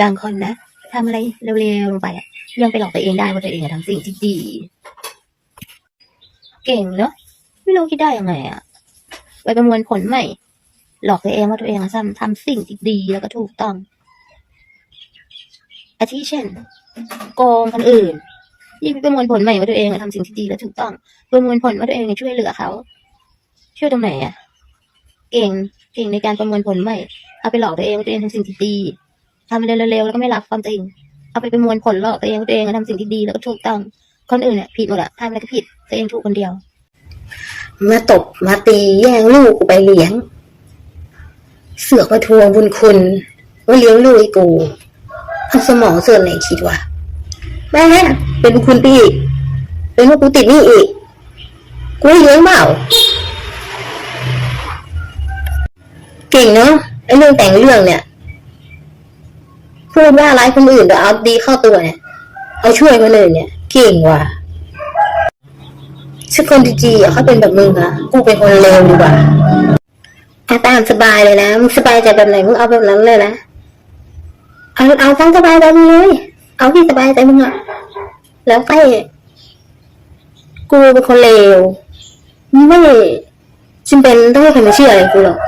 บางคนนะทำอะไรเร็วๆลงไปอะยังไปหลอกตัวเองได้ว่าตัวเองทำสิ่งที่ดี เก่งเนอะไม่รู้คิดได้ยังไงอะไปประมวลผลใหม่ หลอกตัวเองว่าตัวเองทำทำสิ่งที่ดีแล้วก็ถูกต้องอาทิเช่นโกงคนอื่นยิ่งไปประมวลผลใหม่ว่าตัวเองทำสิ่งที่ดีและถูกต้อง ประมวลผลว่าตัวเองช่วยเหลือเขา ช่วยตรงไหนอะเก่งเก่งในการประมวลผลใหม่เอาไปหลอกตัวเองว่าตัวเองทำสิ่งที่ดี ทำเร็วๆแล้วก็ไม่รับความจริงเอาไปประมวลผลหลอกตัวเองตัวเองทำสิ่งที่ดีแล้วก็ถูกต้อง คนอื่นเนี่ยผิดหมดอะทำอะไรก็ผิดตัวเองถูกคนเดียว มาตบมาตีแย่งลูกกูไปเลี้ยง เสือกมาทวงบุญคุณว่าเลี้ยงลูกไอ้กูเอาสมองส่วนไหนคิดวะแม่เป็นบุญคุณไปอีกเป็นว่ากูติดนี้อีกกูเลี้ยงเปล่าเก่งเนาะไอ้เรื่องแต่งเรื่องเนี่ย พูดว่าร้ายคนอื่นแต่เอาดีเข้าตัวเนี่ย เอาช่วยคนอื่นเนี่ย เก่งว่ะฉันคนดีๆเขาเป็นแบบมึงอะกูเป็นคนเลวดีกว่าอาตามสบายเลยนะมึงสบายใจแบบไหนมึงเอาแบบนั้นเลยนะเอาเอาทั้งสบายใจมึงเลย เอาที่สบายใจมึงอะแล้วแต่กูเป็นคนเลวไม่จำเป็นต้องให้ใครมาเชื่ออะไรกูหรอก